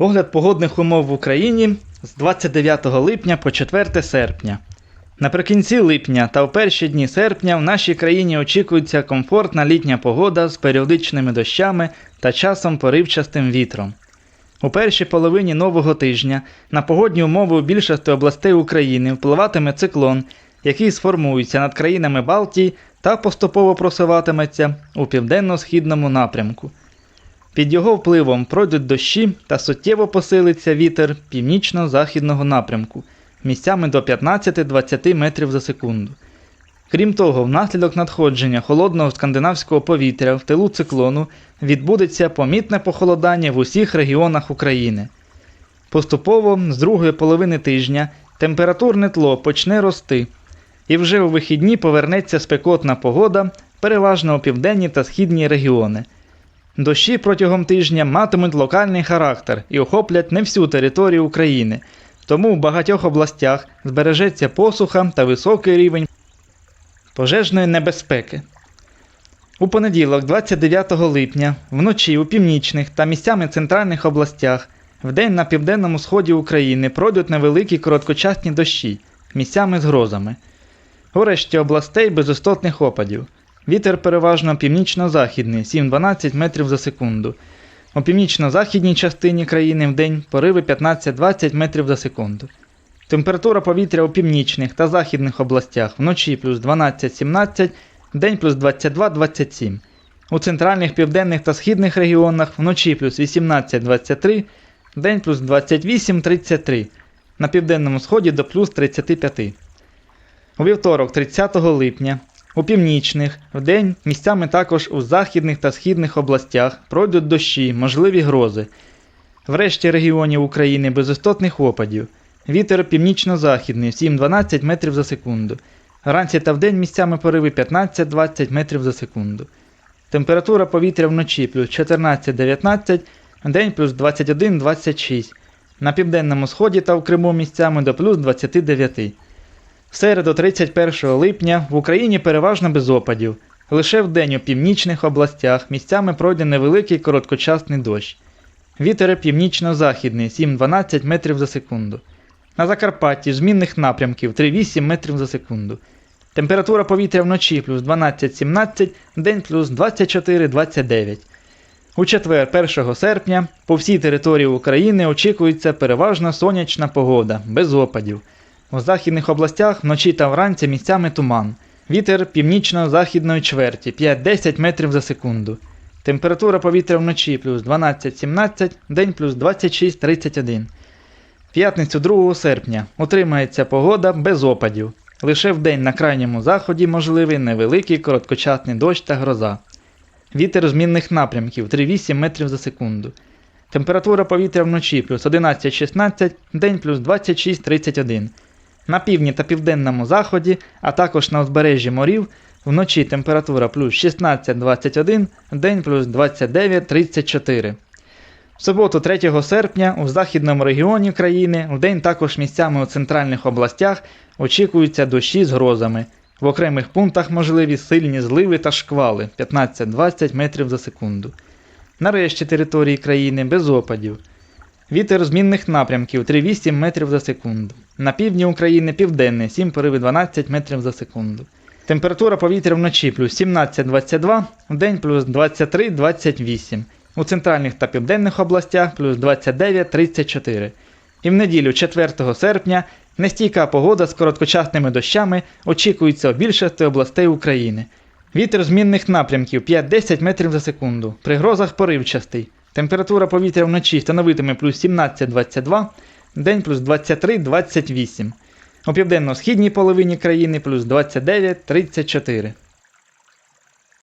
Огляд погодних умов в Україні з 29 липня по 4 серпня. Наприкінці липня та в перші дні серпня в нашій країні очікується комфортна літня погода з періодичними дощами та часом поривчастим вітром. У першій половині нового тижня на погодні умови у більшості областей України впливатиме циклон, який сформується над країнами Балтії та поступово просуватиметься у південно-східному напрямку. Під його впливом пройдуть дощі та суттєво посилиться вітер північно-західного напрямку місцями до 15-20 метрів за секунду. Крім того, внаслідок надходження холодного скандинавського повітря в тилу циклону відбудеться помітне похолодання в усіх регіонах України. Поступово з другої половини тижня температурне тло почне рости, і вже у вихідні повернеться спекотна погода, переважно у південні та східні регіони. Дощі протягом тижня матимуть локальний характер і охоплять не всю територію України, тому в багатьох областях збережеться посуха та високий рівень пожежної небезпеки. У понеділок, 29 липня, вночі у північних та місцями центральних областях, вдень на південному сході України пройдуть невеликі короткочасні дощі, місцями з грозами. У решті областей без істотних опадів. Вітер переважно північно-західний 7-12 метрів за секунду. У північно-західній частині країни в день пориви 15-20 метрів за секунду. Температура повітря у північних та західних областях вночі плюс 12-17, вдень плюс 22-27. У центральних, південних та східних регіонах вночі плюс 18-23, вдень плюс 28-33, на південному сході до плюс 35. У вівторок, 30 липня, у північних, вдень місцями також у західних та східних областях пройдуть дощі, можливі грози. В решті регіонів України без істотних опадів. Вітер північно-західний 7-12 метрів за секунду. Вранці та вдень місцями пориви 15-20 метрів за секунду. Температура повітря вночі плюс 14-19, вдень плюс 21-26. На південному сході та в Криму місцями до плюс 29. В середу 31 липня в Україні переважно без опадів. Лише вдень у північних областях місцями пройде невеликий короткочасний дощ. Вітер північно-західний 7-12 метрів за секунду. На Закарпатті змінних напрямків 3-8 метрів за секунду. Температура повітря вночі плюс 12-17, день плюс 24-29. У четвер, 1 серпня, по всій території України очікується переважно сонячна погода, без опадів. У західних областях вночі та вранці місцями туман. Вітер північно-західної чверті 5-10 метрів за секунду. Температура повітря вночі плюс 12-17, день плюс 26-31. П'ятницю 2 серпня утримається погода без опадів. Лише вдень на крайньому заході можливий невеликий короткочасний дощ та гроза. Вітер змінних напрямків 3-8 метрів за секунду. Температура повітря вночі плюс 11-16, день плюс 26-31. На півдні та південному заході, а також на узбережжі морів, вночі температура плюс 16-21, день плюс 29-34. В суботу 3 серпня у західному регіоні країни вдень також місцями у центральних областях очікуються дощі з грозами. В окремих пунктах можливі сильні зливи та шквали 15-20 метрів за секунду. Нарешті території країни без опадів. Вітер змінних напрямків 3-8 метрів за секунду. На півдні України південний 7 пориви 12 метрів за секунду. Температура повітря вночі плюс 17-22, вдень плюс 23-28. У центральних та південних областях плюс 29-34. І в неділю 4 серпня нестійка погода з короткочасними дощами очікується у більшості областей України. Вітер змінних напрямків 5-10 метрів за секунду. При грозах поривчастий. Температура повітря вночі становитиме плюс 17-22, день плюс 23-28. У південно-східній половині країни плюс 29-34.